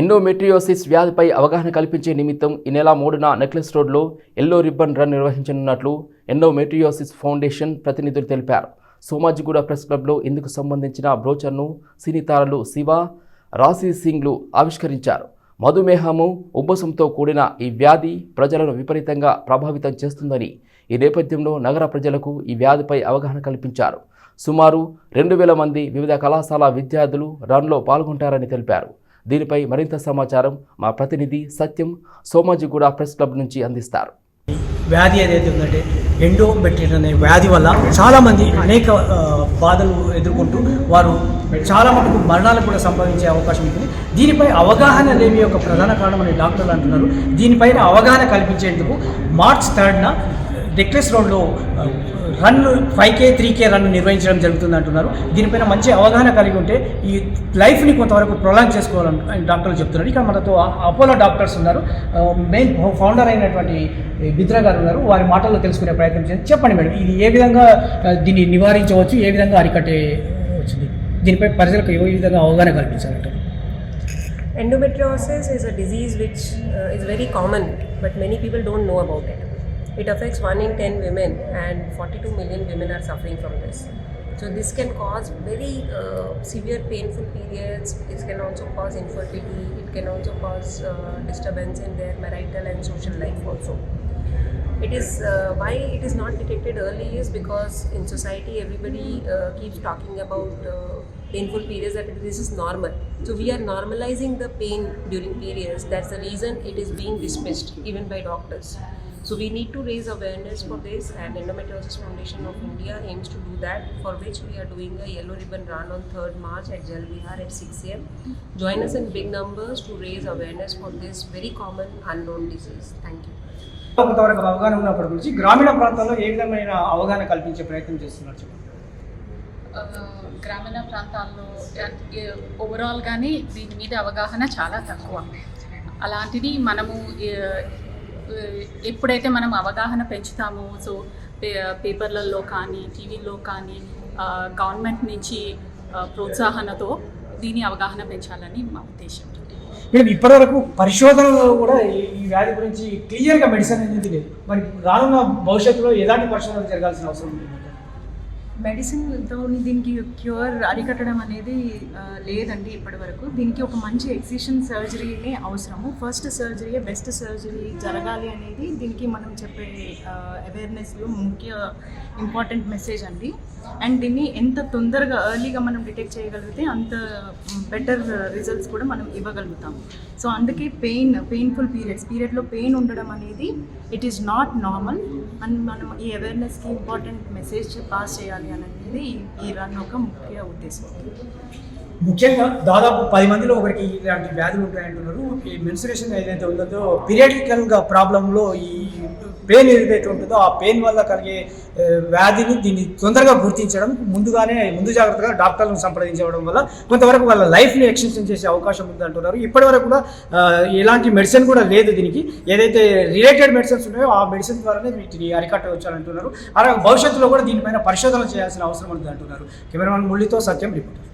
Endometriosis వ్యాధిపై అవగాహన కల్పించే నిమిత్తం ఈ నెల మూడున నెక్లెస్ రోడ్లో ఎల్లో రిబ్బన్ రన్ నిర్వహించనున్నట్లు ఎండోమెట్రియోసిస్ ఫౌండేషన్ ప్రతినిధులు తెలిపారు. సోమాజిగూడ ప్రెస్ క్లబ్లో ఇందుకు సంబంధించిన బ్రోచర్ను సినీ తారలు శివ రాశి సింగ్లు ఆవిష్కరించారు. మధుమేహము ఉబ్బసంతో కూడిన ఈ వ్యాధి ప్రజలను విపరీతంగా ప్రభావితం చేస్తుందని ఈ నేపథ్యంలో నగర ప్రజలకు ఈ వ్యాధిపై అవగాహన కల్పించారు. సుమారు రెండు వేల మంది వివిధ కళాశాల విద్యార్థులు రన్లో పాల్గొంటారని తెలిపారు. దీనిపై మరింత సమాచారం మా ప్రతినిధి సత్యం సోమాజిగూడ ప్రెస్ క్లబ్ నుంచి అందిస్తారు. వ్యాధి ఏదైతే ఉందంటే ఎండోమెట్రిట్ అనే వ్యాధి వల్ల చాలామంది అనేక బాధలు ఎదుర్కొంటూ వారు చాలా మటుకు మరణాలు కూడా సంభవించే అవకాశం ఉంటుంది. దీనిపై అవగాహన లేని యొక్క ప్రధాన కారణం అని డాక్టర్లు అంటున్నారు. దీనిపైన అవగాహన కల్పించేందుకు మార్చ్ థర్డ్న డెక్లెస్ రోడ్లో run five K three K run నిర్వహించడం జరుగుతుంది అంటున్నారు. దీనిపైన మంచి అవగాహన కలిగి ఉంటే ఈ లైఫ్ని కొంతవరకు ప్రొలాంగ్ చేసుకోవాలని డాక్టర్లు చెప్తున్నారు. ఇక్కడ మనతో అపోలో డాక్టర్స్ ఉన్నారు. మెయిన్ ఫౌండర్ అయినటువంటి బిద్రా గారు ఉన్నారు. వారి మాటల్లో తెలుసుకునే ప్రయత్నం చేసి చెప్పండి మేడం ఇది ఏ విధంగా దీన్ని నివారించవచ్చు ఏ విధంగా అరికట్టే వచ్చింది? దీనిపై ప్రజలకు ఏ విధంగా అవగాహన కల్పించాలంటారు? Endometriosis is a disease which uh, is very common, but many people don't know about it. It affects 1 in 10 women, and 42 million women are suffering from this. So, this can cause very uh, severe painful periods. It can also cause infertility. It can also cause uh, disturbance in their marital and social life, also. It is uh, why it is not detected early is because in society everybody uh, keeps talking about uh, painful periods that this is normal. So we are normalizing the pain during periods. That's the reason it is being dismissed even by doctors. So we need to raise awareness for this, and Endometriosis Foundation of India aims to do that. For which we are doing a yellow ribbon run on 3rd March at Jal Vihar at 6 am. Join us in big numbers to raise awareness for this very common unknown disease. Thank you. కొంతవరకు అవగాహన ఉన్నప్పటి నుంచి గ్రామీణ ప్రాంతాల్లో ఏ విధమైన అవగాహన కల్పించే ప్రయత్నం చేస్తున్నారు చెప్పండి గ్రామీణ ప్రాంతాల్లో ఓవరాల్ కానీ దీని మీద అవగాహన చాలా తక్కువ అలాంటిది మనము ఎప్పుడైతే మనం అవగాహన పెంచుతామో. సో పే పేపర్లలో కానీ టీవీల్లో కానీ గవర్నమెంట్ నుంచి ప్రోత్సాహనతో దీని అవగాహన పెంచాలని మా ఉద్దేశం. మేడం ఇప్పటివరకు పరిశోధనలో కూడా ఈ ఈ వ్యాధి గురించి క్లియర్గా మెడిసిన్ అనేది లేదు. మరి రానున్న భవిష్యత్తులో ఎలాంటి పరిశోధనలు జరగాల్సిన అవసరం ఉంది మెడిసిన్తో దీనికి క్యూర్ అరికట్టడం అనేది లేదండి ఇప్పటి వరకు దీనికి ఒక మంచి ఎక్సిషన్ సర్జరీనే అవసరము. ఫస్ట్ సర్జరీ బెస్ట్ సర్జరీ జరగాలి అనేది దీనికి మనం చెప్పే అవేర్నెస్లో ముఖ్య ఇంపార్టెంట్ మెసేజ్ అండి. అండ్ దీన్ని ఎంత తొందరగా ఎర్లీగా మనం డిటెక్ట్ చేయగలిగితే అంత బెటర్ రిజల్ట్స్ కూడా మనం ఇవ్వగలుగుతాం. సో అందుకే పెయిన్ పెయిన్ఫుల్ పీరియడ్స్ పీరియడ్లో పెయిన్ ఉండడం అనేది it is not normal. And మనం ఈ అవేర్నెస్కి ఇంపార్టెంట్ మెసేజ్ పాస్ చేయాలి అనేది ఈ రన్ ఒక ముఖ్య ఉద్దేశం. ముఖ్యంగా దాదాపు పది మందిలో ఒకరికి ఇలాంటి వ్యాధులు ఉంటాయంటున్నారు. ఈ మెన్సురేషన్ ఏదైతే ఉందో పీరియడికల్గా ప్రాబ్లంలో ఈ పెయిన్ ఏదైతే ఉంటుందో ఆ పెయిన్ వల్ల కలిగే వ్యాధిని దీన్ని తొందరగా గుర్తించడం ముందుగానే ముందు జాగ్రత్తగా డాక్టర్లను సంప్రదించడం వల్ల కొంతవరకు వాళ్ళ లైఫ్ని ఎక్స్టెన్షన్ చేసే అవకాశం ఉంది అంటున్నారు ఇప్పటివరకు కూడా ఎలాంటి మెడిసిన్ కూడా లేదు దీనికి. ఏదైతే రిలేటెడ్ మెడిసిన్స్ ఉన్నాయో ఆ మెడిసిన్ ద్వారానే వీటిని అరికట్టవచ్చు అంటున్నారు అలాగే భవిష్యత్తులో కూడా దీనిపైన పరిశోధన చేయాల్సిన అవసరం ఉందంటున్నారు. అంటున్నారు ముళ్ళితో సత్యం రిపోర్ట్